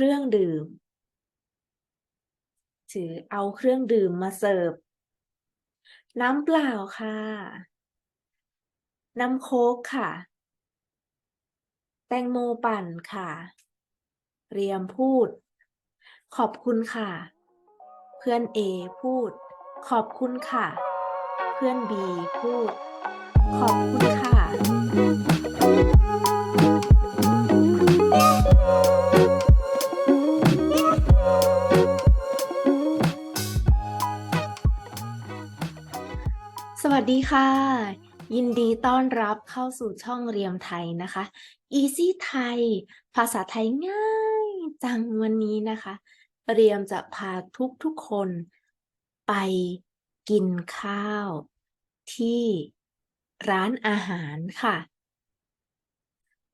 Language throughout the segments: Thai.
รื่องดื่ม ถือเอาเครื่องดื่มมาเสิร์ฟ น้ำเปล่าค่ะ น้ำโค้กค่ะ แตงโมปั่นค่ะ เรียมพูด ขอบคุณค่ะ เพื่อนเอพูด ขอบคุณค่ะ เพื่อนบีพูด ขอบคุณ ค่ะ ยินดีต้อนรับเข้าสู่ช่องเรียมไทยนะคะ Easy ไทย ภาษาไทยง่ายจังวันนี้นะคะ เรียมจะพาทุกๆคนไปกินข้าว ที่ร้านอาหารค่ะ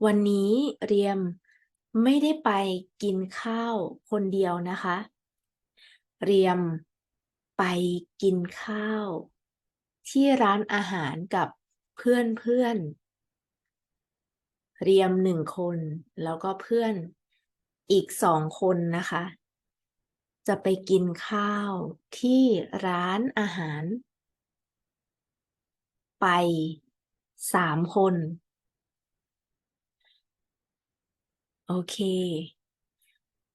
วันนี้เรียมไม่ได้ไปกินข้าวคนเดียวนะคะ เรียมไปกินข้าว ที่ร้านอาหารกับเพื่อนเพื่อน เรียมหนึ่งคน แล้วก็เพื่อนอีกสองคนนะคะ จะไปกินข้าวที่ร้านอาหาร ไปสามคน โอเค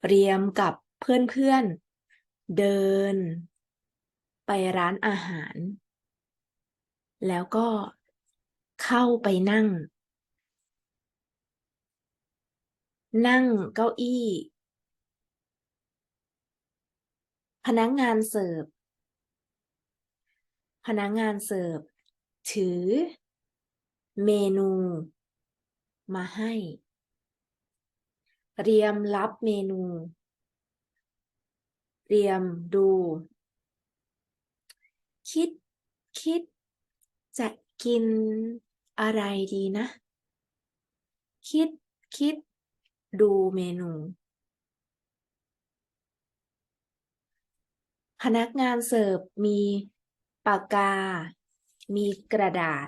เรียมกับเพื่อนๆเดิน ไปร้านอาหาร แล้วก็เข้าไปนั่ง นั่งเก้าอี้ พนักงานเสิร์ฟ พนักงานเสิร์ฟ ถือ เมนู มาให้ เรียมรับเมนู เรียมดู คิด คิด จะกินอะไรดีนะ คิดคิดดูเมนู พนักงานเสิร์ฟมีปากกา มีกระดาษ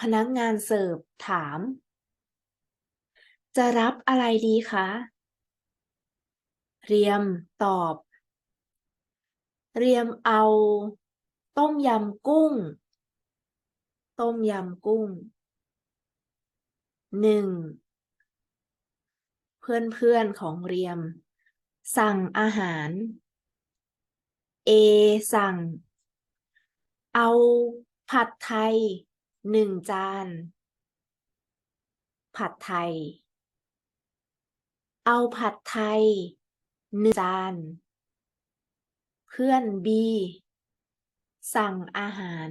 พนักงานเสิร์ฟถาม จะรับอะไรดีคะเรียมตอบ เรียมเอา ต้มยำกุ้ง ต้มยำกุ้งหนึ่งเพื่อนๆของเรียม สั่งอาหาร เอสั่ง เอาผัดไทยหนึ่งจาน ผัดไทย เอาผัดไทยหนึ่งจาน เพื่อนบี สั่งอาหาร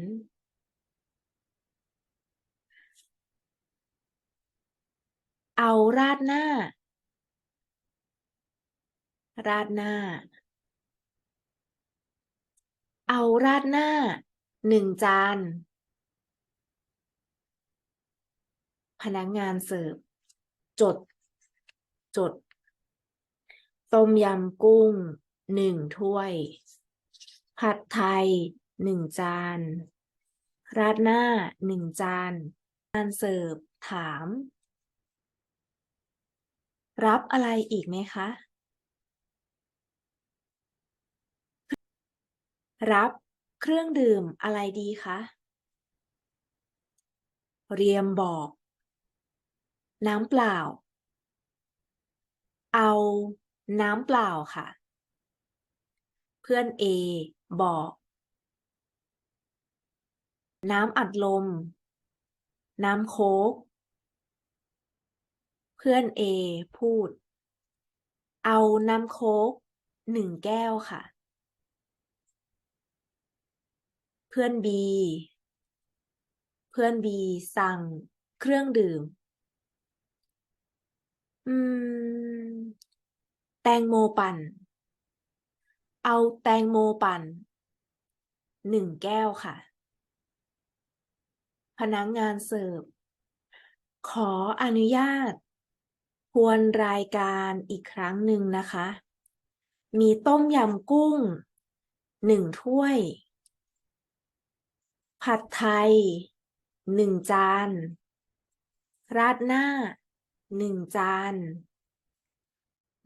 เอาราดหน้า ราดหน้า เอาราดหน้าหนึ่งจาน พนักงานเสิร์ฟ จด จด ต้มยำกุ้งหนึ่งถ้วย ผัดไทย หนึ่งจาน ราดหน้าหนึ่งจานงานเสิร์ฟถาม รับอะไรอีกไหมคะ รับเครื่องดื่มอะไรดีคะ เรียมบอก น้ำเปล่า เอาน้ำเปล่าค่ะ เพื่อนเอบอก น้ำอัดลม น้ำโค้ก เพื่อนเอพูด เอาน้ำโค้กหนึ่งแก้วค่ะ เพื่อนบี เพื่อนบีสั่งเครื่องดื่ม อืม แตงโมปั่น เอาแตงโมปั่นหนึ่งแก้วค่ะ พนักงานเสิร์ฟ ขออนุญาตทวนรายการอีกครั้งหนึ่งนะคะ มีต้มยำกุ้งหนึ่งถ้วย ผัดไทยหนึ่งจาน ราดหน้าหนึ่งจาน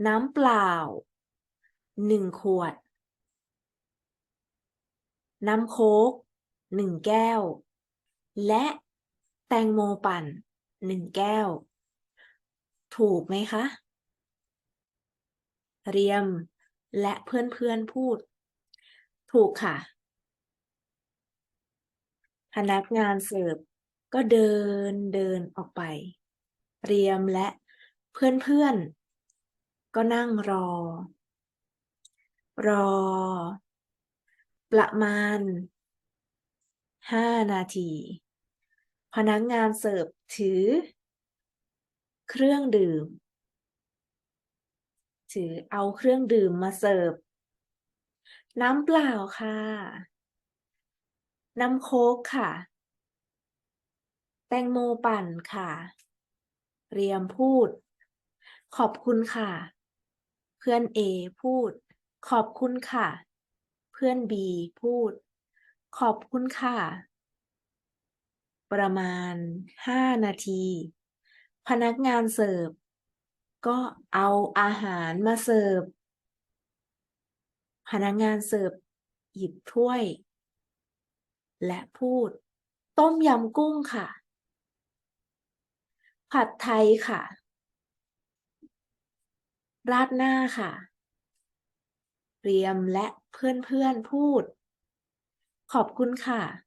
น้ำเปล่าหนึ่งขวด น้ำโค้กหนึ่งแก้ว และแตงโมปั่นหนึ่งแก้ว ถูกไหมคะ เรียมและเพื่อนๆพูด ถูกค่ะ พนักงานเสิร์ฟก็เดินเดินออกไป เรียมและเพื่อนๆ ก็นั่งรอ รอ ประมาณห้านาที พนักงานเสิร์ฟถือ เครื่องดื่ม ถือเอาเครื่องดื่มมาเสิร์ฟ น้ำเปล่าค่ะ น้ำโค้กค่ะ แตงโมปั่นค่ะ เรียมพูด ขอบคุณค่ะ เพื่อนเอพูด ขอบคุณค่ะ เพื่อนบีพูด ขอบคุณค่ะ ประมาณห้านาที พนักงานเสิร์ฟ ก็เอาอาหารมาเสิร์ฟ พนักงานเสิร์ฟ หยิบถ้วย และพูด ต้มยำกุ้งค่ะ ผัดไทยค่ะ ราดหน้าค่ะเรียมและเพื่อนๆพูด ขอบคุณค่ะ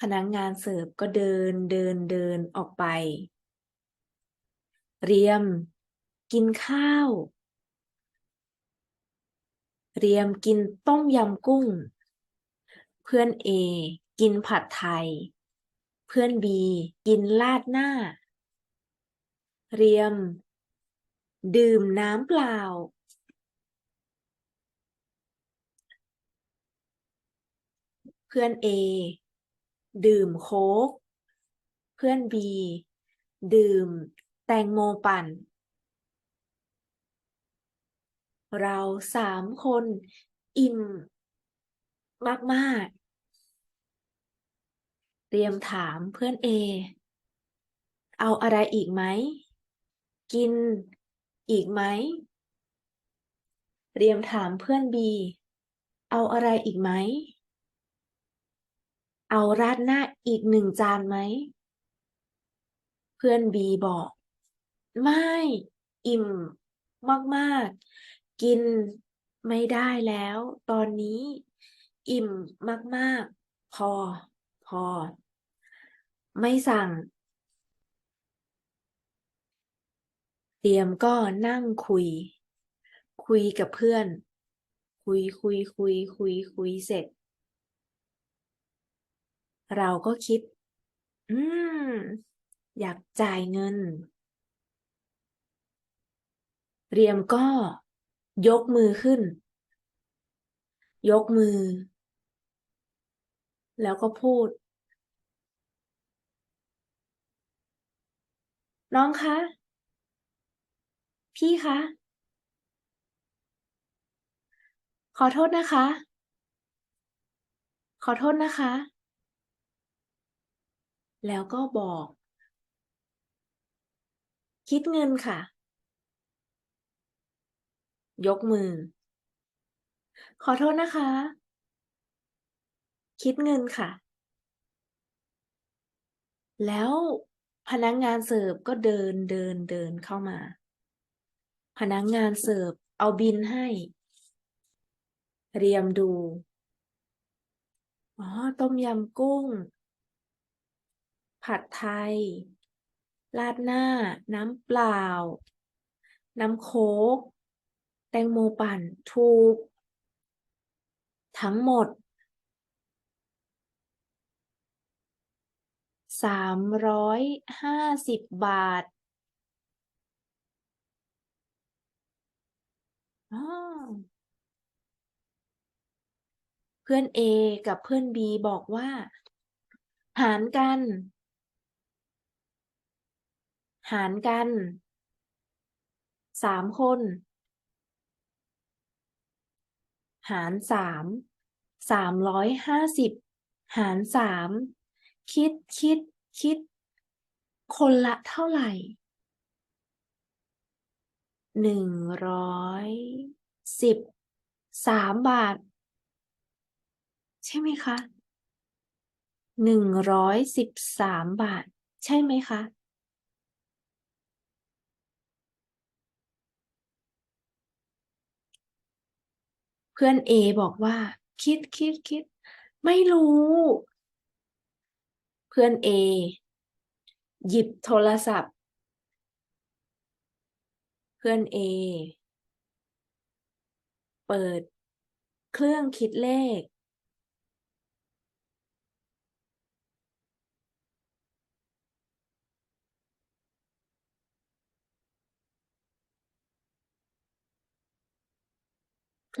พนักงานเสิร์ฟก็เดินเดินเดินออกไป เรียม กินข้าว เรียมกินต้มยำกุ้ง เพื่อนเอกินผัดไทย เพื่อนบีกินราดหน้า เรียม ดื่มน้ำเปล่า เพื่อนเอ ดื่มโค้ก เพื่อนบี ดื่ม แตงโมปั่น เราสามคนอิ่ม มาก ๆ เตรียมถามเพื่อนเอ เอาอะไรอีกไหม กินอีกไหม เตรียมถามเพื่อนบี เอาอะไรอีกไหม เอาราดหน้าอีกหนึ่งจานไหม เพื่อนบีบอก ไม่ อิ่ม มากๆ กินไม่ได้แล้ว ตอนนี้ อิ่มมาก ๆ พอ พอ ไม่สั่ง เตรียมก็นั่งคุย คุยกับเพื่อน คุยคุยคุยคุยคุยเสร็จ เราก็คิด อืม อยากจ่ายเงิน เรียมก็ยกมือขึ้น ยกมือ แล้วก็พูด น้องคะ พี่คะขอโทษนะคะ ขอโทษนะคะ แล้วก็บอก คิดเงินค่ะ ยกมือ ขอโทษนะคะ คิดเงินค่ะ แล้วพนักงานเสิร์ฟก็เดินเดินเดินเข้ามา พนักงานเสิร์ฟเอาบินให้ เรียมดู อ๋อ ต้มยำกุ้ง ผัดไทย ราดหน้า น้ำเปล่า น้ำโค้ก แตงโมปั่น ถูก ทั้งหมดสามร้อยห้าสิบบาทเพื่อน A กับเพื่อน B บอกว่า หารกัน หารกันสามคน หารสามสามร้อยห้าสิบหารสามคิดคิดคิด คนละเท่าไหร่หนึ่งร้อยสิบสามบาท ใช่ไหมคะหนึ่งร้อยสิบสามบาท ใช่ไหมคะ พื่อนเอบอกว่า คิดคิดคิด ไม่รู้ เพื่อนเอหยิบโทรศัพท์ เพื่อนเอเปิด เครื่องคิดเลข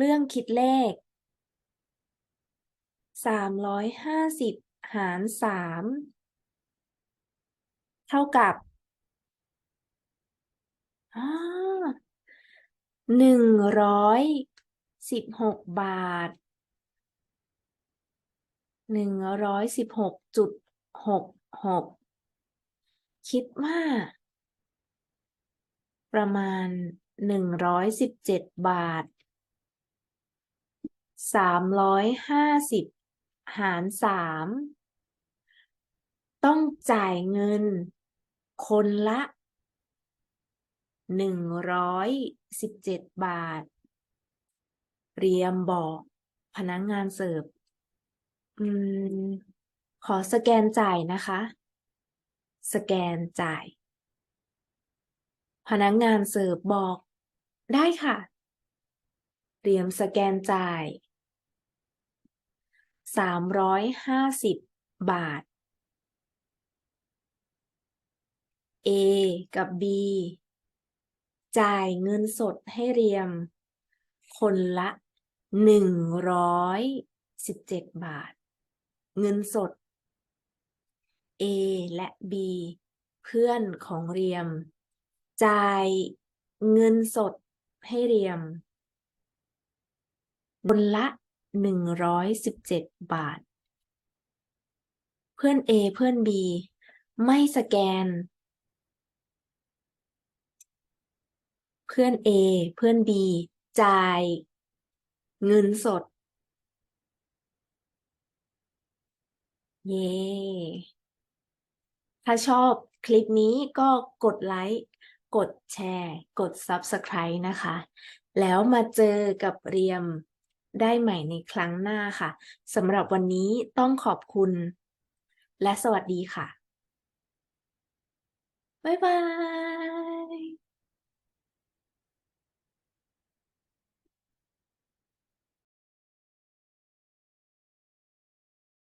เครื่องคิดเลขสามร้อยห้าสิบหารสามเท่ากับหนึ่งร้อยสิบหกบาทหนึ่งร้อยสิบหกจุดหกหกคิดว่า ประมาณหนึ่งร้อยสิบเจ็ดบาท สามร้อยห้าสิบหารสามต้องจ่ายเงิน คนละหนึ่งร้อยสิบเจ็ดบาท เรียมบอกพนักงงานเสิร์ฟอืม ขอสแกนจ่ายนะคะ สแกนจ่าย พนักงงานเสิร์ฟบอก ได้ค่ะ เตรียมสแกนจ่าย สามร้อยห้าสิบบาท A กับ B จ่ายเงินสดให้เรียม คนละหนึ่งร้อยสิบเจ็ดบาท เงินสด A และ B เพื่อนของเรียม จ่ายเงินสดให้เรียมคนละ หนึ่งร้อยสิบเจ็ดบาท เพื่อน A เพื่อน B ไม่สแกน เพื่อน A เพื่อน B จ่ายเงินสด เย้ ถ้าชอบคลิปนี้ก็กดไลค์ กดแชร์ กด Subscribe นะคะ แล้วมาเจอกับเรียม ได้ใหม่ในครั้งหน้าค่ะสำหรับวันนี้ต้องขอบคุณ และสวัสดีค่ะ บ๊ายบาย